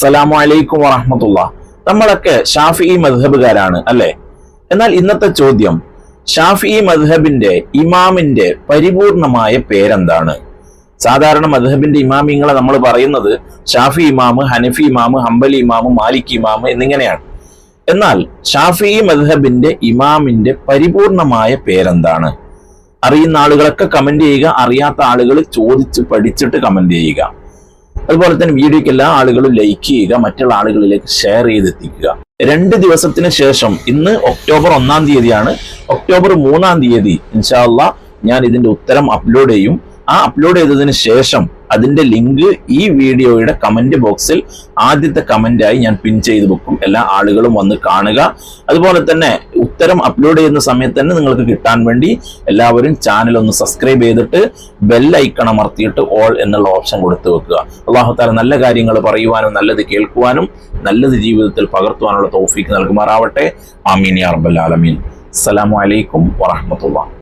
അസ്സലാമു അലൈക്കും വറഹമത്തുള്ള. നമ്മളൊക്കെ ഷാഫി മദ്ഹബുകാരാണ് അല്ലെ? എന്നാൽ ഇന്നത്തെ ചോദ്യം ഷാഫി മദ്ഹബിന്റെ ഇമാമിന്റെ പരിപൂർണമായ പേരെന്താണ്? സാധാരണ മദ്ഹബിന്റെ ഇമാമിങ്ങളെ നമ്മൾ പറയുന്നത് ഷാഫി ഇമാമ് ഹനഫി ഇമാമ് ഹംബലി ഇമാമ് മാലിക് ഇമാമ് എന്നിങ്ങനെയാണ്. എന്നാൽ ഷാഫി മദ്ഹബിന്റെ ഇമാമിന്റെ പരിപൂർണമായ പേരെന്താണ്? അറിയുന്ന ആളുകളൊക്കെ കമന്റ് ചെയ്യുക അറിയാത്ത ആളുകൾ ചോദിച്ച് പഠിച്ചിട്ട് കമന്റ് ചെയ്യുക. അതുപോലെ തന്നെ വീഡിയോക്ക് എല്ലാ ആളുകളും ലൈക്ക് ചെയ്യുക മറ്റുള്ള ആളുകളിലേക്ക് ഷെയർ ചെയ്തെത്തിക്കുക. രണ്ട് ദിവസത്തിന് ശേഷം ഇന്ന് ഒക്ടോബർ ഒന്നാം തീയതിയാണ്. ഒക്ടോബർ മൂന്നാം തീയതി ഇൻഷാല്ല ഞാൻ ഇതിന്റെ ഉത്തരം അപ്ലോഡ് ചെയ്യും. ആ അപ്ലോഡ് ചെയ്തതിന് ശേഷം അതിന്റെ ലിങ്ക് ഈ വീഡിയോയുടെ കമന്റ് ബോക്സിൽ ആദ്യത്തെ കമന്റായി ഞാൻ പിൻ ചെയ്ത് വെക്കും. എല്ലാ ആളുകളും വന്ന് കാണുക. അതുപോലെ തന്നെ ഉത്തരം അപ്ലോഡ് ചെയ്യുന്ന സമയത്ത് തന്നെ നിങ്ങൾക്ക് കിട്ടാൻ വേണ്ടി എല്ലാവരും ചാനൽ ഒന്ന് സബ്സ്ക്രൈബ് ചെയ്തിട്ട് ബെൽ ഐക്കൺ അമർത്തിയിട്ട് ഓൾ എന്നുള്ള ഓപ്ഷൻ കൊടുത്ത് വെക്കുക. അള്ളാഹു താല നല്ല കാര്യങ്ങൾ പറയുവാനും നല്ലത് കേൾക്കുവാനും നല്ലത് ജീവിതത്തിൽ പകർത്തുവാനുള്ള തോഫീക്ക് നൽകുമാറാവട്ടെ. ആമീൻ യാ റബ്ബൽ ആലമീൻ. അസ്സലാമു അലൈക്കും